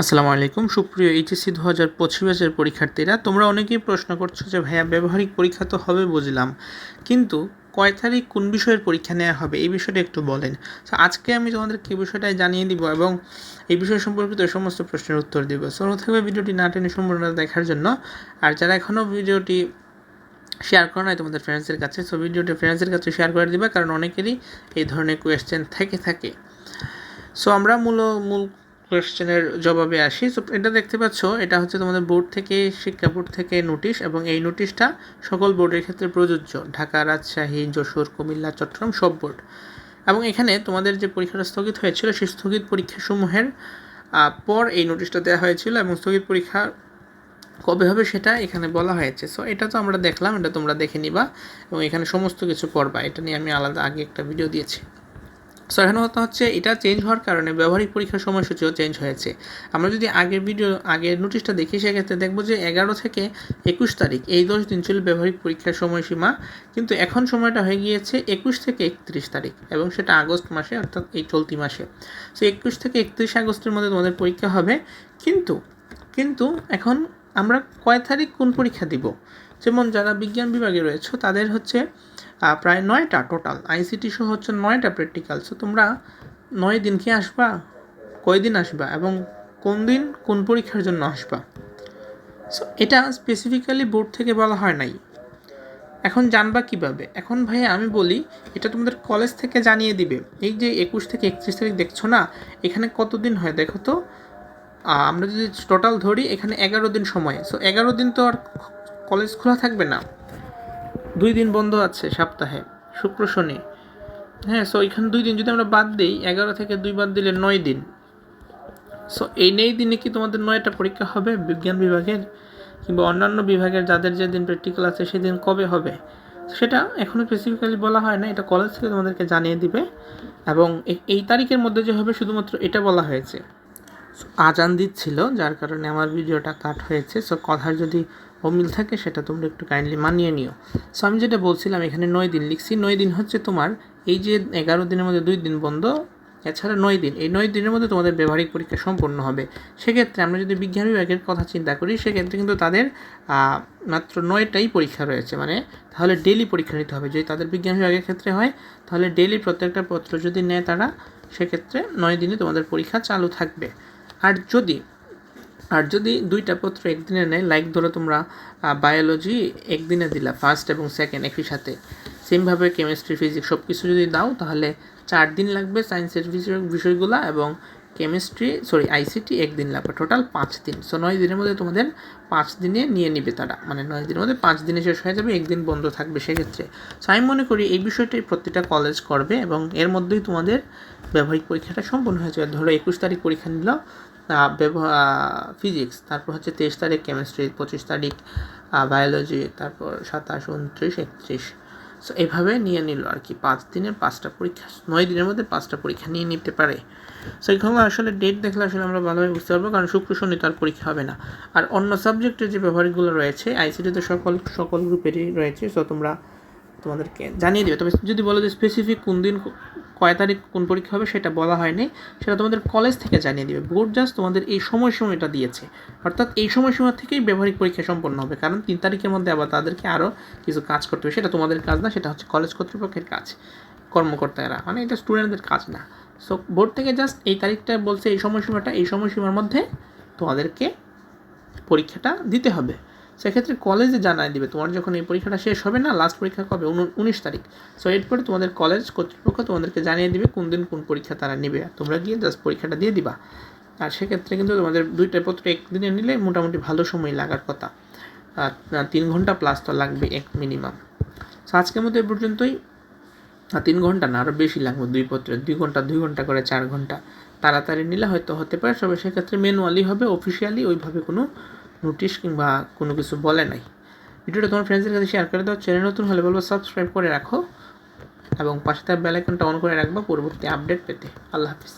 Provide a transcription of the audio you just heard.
আসসালামু আলাইকুম। সুপ্রিয় এইচএসসি দু হাজার পঁচিশ ব্যাচের পরীক্ষার্থীরা, তোমরা অনেকেই প্রশ্ন করছ যে, ভাইয়া, ব্যবহারিক পরীক্ষা তো হবে বুঝলাম, কিন্তু কয় তারিখ কোন বিষয়ের পরীক্ষা নেওয়া হবে? এই বিষয়টা একটু বলেন। তো আজকে আমি তোমাদেরকে এই বিষয়টাই জানিয়ে দিব এবং এই বিষয় সম্পর্কিত সমস্ত প্রশ্নের উত্তর দিব। সো থাকবে ভিডিওটি না টেনে সম্পূর্ণ দেখার জন্য। আর যারা এখনও ভিডিওটি শেয়ার করো নয় তোমাদের ফ্রেন্ডসের কাছে সো ভিডিওটি ফ্রেন্ডসের কাছে শেয়ার করে দিবে, কারণ অনেকেরই এই ধরনের কোয়েশ্চেন থেকে থাকে। সো আমরা মূল মূল কোয়েশ্চেনের জবাবে আসি। সো এটা দেখতে পাচ্ছ, এটা হচ্ছে তোমাদের বোর্ড থেকে, শিক্ষা বোর্ড থেকে নোটিশ এবং এই নোটিশটা সকল বোর্ডের ক্ষেত্রে প্রযোজ্য। ঢাকা, রাজশাহী, যশোর, কুমিল্লা, চট্টগ্রাম সব বোর্ড। এবং এখানে তোমাদের যে পরীক্ষাটা স্থগিত হয়েছিল, সেই স্থগিত পরীক্ষাসমূহের পর এই নোটিশটা দেওয়া হয়েছিল এবং স্থগিত পরীক্ষা কবে হবে সেটা এখানে বলা হয়েছে। সো এটা তো আমরা দেখলাম, এটা তোমরা দেখে নিবা এবং এখানে সমস্ত কিছু পড়বা এটা নিয়ে আমি আলাদা আগে একটা ভিডিও দিয়েছি। এখানে কথা হচ্ছে, এটা চেঞ্জ হওয়ার কারণে ব্যবহারিক পরীক্ষার সময়সূচিও চেঞ্জ হয়েছে। আমরা যদি আগের ভিডিও আগের নোটিশটা দেখি, সেক্ষেত্রে দেখব যে এগারো থেকে একুশ তারিখ, এই দশ দিন ছিল ব্যবহারিক পরীক্ষার সময়সীমা। কিন্তু এখন সময়টা হয়ে গিয়েছে একুশ থেকে একত্রিশ তারিখ, এবং সেটা আগস্ট মাসে, অর্থাৎ এই চলতি মাসে। সো একুশ থেকে একত্রিশ আগস্টের মধ্যে তোমাদের পরীক্ষা হবে। কিন্তু কিন্তু এখন আমরা কয় তারিখ কোন পরীক্ষা দিব? যেমন যারা বিজ্ঞান বিভাগে রয়েছে, তাদের হচ্ছে প্রায় নয়টা টোটাল আইসিটি সহ হচ্ছে নয়টা প্র্যাকটিক্যাল সো তোমরা নয় দিন কি আসবা? কয়দিন আসবা? এবং কোন দিন কোন পরীক্ষার জন্য আসবা? সো এটা স্পেসিফিক্যালি বোর্ড থেকে বলা হয় নাই। এখন জানবা কীভাবে? এখন ভাইয়া আমি বলি, এটা তোমাদের কলেজ থেকে জানিয়ে দিবে। এই যে একুশ থেকে একত্রিশ তারিখ দেখছ না? এখানে কতদিন হয় দেখো তো? আমরা যদি টোটাল ধরি, এখানে এগারো দিন সময়। সো এগারো দিন তো আর কলেজ খোলা থাকবে না। দুই দিন বন্ধ আছে সপ্তাহে, শুক্র, শনি। হ্যাঁ সো এখানে দুই দিন যদি আমরা বাদ দিই, এগারো থেকে দুই বাদ দিলে নয় দিন। সো এই নেই দিনে কি তোমাদের নয়টা পরীক্ষা হবে বিজ্ঞান বিভাগের কিংবা অন্যান্য বিভাগের যাদের যেদিন প্র্যাকটিক্যাল আছে সেদিন কবে হবে? সেটা এখনও স্পেসিফিক্যালি বলা হয় না, এটা কলেজ থেকে তোমাদেরকে জানিয়ে দিবে। এবং এই তারিখের মধ্যে যে হবে শুধুমাত্র এটা বলা হয়েছে। আজান দিচ্ছিল, যার কারণে আমার ভিডিওটা কাট হয়েছে। সো কথার যদি অমিল থাকে, সেটা তোমরা একটু কাইন্ডলি মানিয়ে নিও। সো আমি যেটা বলছিলাম, এখানে নয় দিন লিখছি। নয় দিন হচ্ছে তোমার এই যে এগারো দিনের মধ্যে দুই দিন বন্ধ, এছাড়া নয় দিন। এই নয় দিনের মধ্যে তোমাদের ব্যবহারিক পরীক্ষা সম্পন্ন হবে। সেক্ষেত্রে আমরা যদি বিজ্ঞান বিভাগের কথা চিন্তা করি, সেক্ষেত্রে কিন্তু তাদের মাত্র নয়টাই পরীক্ষা রয়েছে। মানে তাহলে ডেলি পরীক্ষা নিতে হবে। যদি তাদের বিজ্ঞান বিভাগের ক্ষেত্রে হয়, তাহলে ডেলি প্রত্যেকটা পত্র যদি নেয় তারা, সেক্ষেত্রে নয় দিনে তোমাদের পরীক্ষা চালু থাকবে। আর যদি আর যদি দুইটা পত্র একদিনে নেয় লাইক ধরো তোমরা বায়োলজি একদিনে দিলা ফার্স্ট এবং সেকেন্ড একই সাথে। সেমভাবে কেমিস্ট্রি ফিজিক্স সব কিছু যদি দাও, তাহলে চার দিন লাগবে সায়েন্সের বিষয় বিষয়গুলো এবং কেমিস্ট্রি সরি আইসিটি একদিন লাগবে টোটাল পাঁচ দিন। সো নয় দিনের মধ্যে তোমাদের পাঁচ দিনে নিয়ে নিবে তারা। মানে নয় দিনের মধ্যে পাঁচ দিনে শেষ হয়ে যাবে, একদিন বন্ধ থাকবে সেক্ষেত্রে। সো আমি মনে করি এই বিষয়টাই প্রতিটা কলেজ করবে এবং এর মধ্যেই তোমাদের ব্যবহারিক পরীক্ষাটা সম্পূর্ণ হয়ে যাবে। ধরো একুশ তারিখ পরীক্ষা নিল ফিজিক্স তারপর হচ্ছে তেইশ তারিখ কেমিস্ট্রি পঁচিশ তারিখ বায়োলজি তারপর সাতাশ, উনত্রিশ, একত্রিশ। সো এভাবে নিয়ে নিল আর কি। পাঁচ দিনের পাঁচটা পরীক্ষা, নয় দিনের মধ্যে পাঁচটা পরীক্ষা নিয়ে নিতে পারে। সো এখানে আসলে ডেট দেখলে আসলে আমরা ভালোভাবে বুঝতে পারব, কারণ শুক্র, শনি তার পরীক্ষা হবে না। আর অন্য সাবজেক্টের যে ব্যবহারিকগুলো রয়েছে আইসিটিতে সকল সকল গ্রুপেরই রয়েছে। সো তোমরা তোমাদেরকে জানিয়ে দেবে। তবে যদি বলো যে স্পেসিফিক কোন দিন কয় তারিখ কোন পরীক্ষা হবে সেটা বলা হয়নি, সেটা তোমাদের কলেজ থেকে জানিয়ে দেবে। বোর্ড জাস্ট তোমাদের এই সময়সীমাটা দিয়েছে। অর্থাৎ এই সময়সীমা থেকেই ব্যবহারিক পরীক্ষা সম্পন্ন হবে। কারণ তিন তারিখের মধ্যে আবার তাদেরকে আরও কিছু কাজ করতে হবে। সেটা তোমাদের কাজ না, সেটা হচ্ছে কলেজ কর্তৃপক্ষের কাজ, কর্মকর্তারা। মানে এটা স্টুডেন্টদের কাজ না। সো বোর্ড থেকে জাস্ট এই তারিখটা বলছে এই সময়সীমাটা, এই সময়সীমার মধ্যে তোমাদেরকে পরীক্ষাটা দিতে হবে। সেক্ষেত্রে কলেজে জানাই দিবে, তোমার যখন এই পরীক্ষাটা শেষ হবে না লাস্ট পরীক্ষা কবে? উনিশ তারিখ। সো এরপরে তোমাদের কলেজ কর্তৃপক্ষ তোমাদেরকে জানিয়ে দিবে কোন দিন কোন পরীক্ষা তারা নেবে তোমরা গিয়ে জাস্ট পরীক্ষাটা দিয়ে দিবা। আর সেক্ষেত্রে কিন্তু তোমাদের দুইটা পত্র একদিনে নিলে মোটামুটি ভালো সময় লাগার কথা। তিন ঘণ্টা প্লাস তো লাগবে এক মিনিমাম সো আজকের মতো এ পর্যন্তই। তিন ঘণ্টা না আরও বেশি লাগবে দুই পত্রে। দুই ঘণ্টা দুই ঘণ্টা করে চার ঘণ্টা। তাড়াতাড়ি নিলে হয়তো হতে পারে, তবে সেক্ষেত্রে ম্যানুয়ালি হবে অফিসিয়ালি ওইভাবে কোনো নোটিশ কিংবা কোনো কিছু বলে নাই। ভিডিওটা তোমার ফ্রেন্ডসের কাছে শেয়ার করে দাও। চ্যানেল নতুন হলে বলব সাবস্ক্রাইব করে রাখো এবং পাশে তার বেলাইকনটা অন করে রাখব পরবর্তী আপডেট পেতে। আল্লাহ হাফিজ।